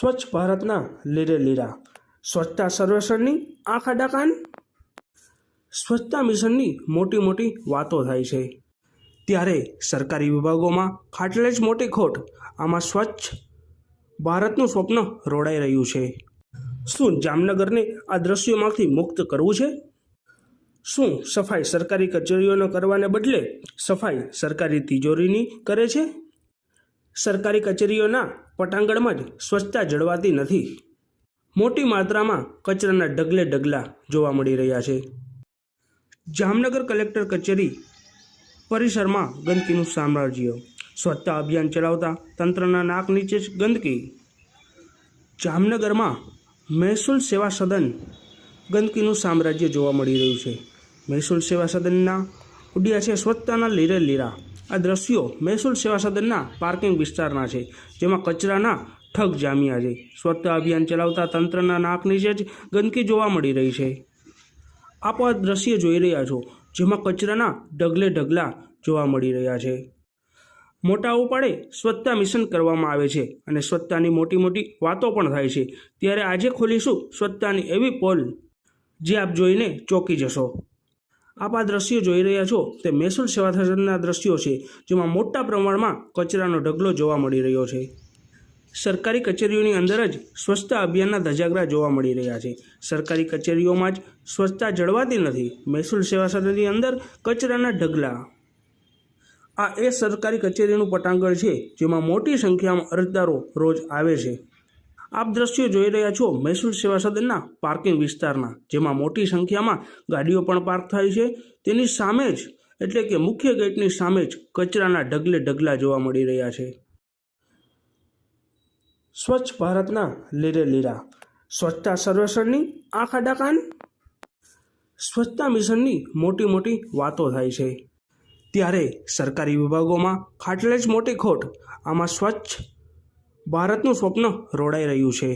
સ્વચ્છ ભારતના લીરે લીરા. સ્વચ્છતા સર્વેક્ષણની આંખ અડાકાન સ્વચ્છતા મિશનની મોટી મોટી વાતો થાય છે. ત્યારે સરકારી વિભાગોમાં ખાટલે જ મોટી ખોટ આમાં સ્વચ્છ ભારતનું સ્વપ્ન રોડાઈ રહ્યું છે. શું જામનગરને આ દ્રશ્યોમાંથી મુક્ત કરવું છે? શું સફાઈ સરકારી કચેરીઓનો કરવાને બદલે સફાઈ સરકારી તિજોરીની કરે છે? સરકારી કચેરીઓના પટાંગણમાં જ સ્વચ્છતા જળવાતી નથી. મોટી માત્રામાં કચરાના ડગલે ડગલા જોવા મળી રહ્યા છે. જામનગર કલેક્ટર કચેરી પરિસરમાં ગંદકીનું સામ્રાજ્ય. સ્વચ્છતા અભિયાન ચલાવતા તંત્રના નાક નીચે જ ગંદકી. જામનગરમાં મહેસૂલ સેવા સદન ગંદકીનું સામ્રાજ્ય જોવા મળી રહ્યું છે. મહેસૂલ સેવા સદનના ઉડ્યા છે સ્વચ્છતાના લીરે લીરા આ દ્રશ્યો મહેસૂલ સેવા સદનના પાર્કિંગ વિસ્તારના છે, જેમાં કચરાના ઠગ જામ્યા છે. સ્વચ્છતા અભિયાન ચલાવતા તંત્રના નાક નીચે જ ગંદકી જોવા મળી રહી છે. આપ આ દ્રશ્ય જોઈ રહ્યા છો, જેમાં કચરાના ઢગલે ઢગલા જોવા મળી રહ્યા છે. મોટા ઉપાડે સ્વચ્છતા મિશન કરવામાં આવે છે અને સ્વચ્છતાની મોટી મોટી વાતો પણ થાય છે. ત્યારે આજે ખોલીશું સ્વચ્છતાની એવી પોલ, જે આપ જોઈને ચોંકી જશો. આપ આ દ્રશ્યો જોઈ રહ્યા છો તે મહેસૂલ સેવા સદનના દ્રશ્યો છે, જેમાં મોટા પ્રમાણમાં કચરાનો ઢગલો જોવા મળી રહ્યો છે. સરકારી કચેરીઓની અંદર જ સ્વચ્છતા અભિયાનના ધજાગરા જોવા મળી રહ્યા છે. સરકારી કચેરીઓમાં જ સ્વચ્છતા જળવાતી નથી. મહેસૂલ સેવા સદનની અંદર કચરાના ઢગલા. આ એ સરકારી કચેરીનું પટાંગણ છે, જેમાં મોટી સંખ્યામાં અરજદારો રોજ આવે છે. આપ દ્રશ્યો જોઈ રહ્યા છો મહેસૂલ સેવા સદનના પાર્કિંગ વિસ્તારના, જેમાં મોટી સંખ્યામાં ગાડીઓ પણ પાર્ક થાય છે. તેની સામે જ, એટલે કે મુખ્ય ગેટની સામે જ કચરાના ઢગલે ઢગલા જોવા મળી રહ્યા છે. સ્વચ્છ ભારતના લીરે લીરા. સ્વચ્છતા સર્વેક્ષણની આંખ ડાકાન સ્વચ્છતા મિશનની મોટી મોટી વાતો થાય છે. ત્યારે સરકારી વિભાગોમાં ખાટલે જ મોટી ખોટ. આમાં સ્વચ્છ ભારતનું સ્વપ્ન રોડાઈ રહ્યું છે.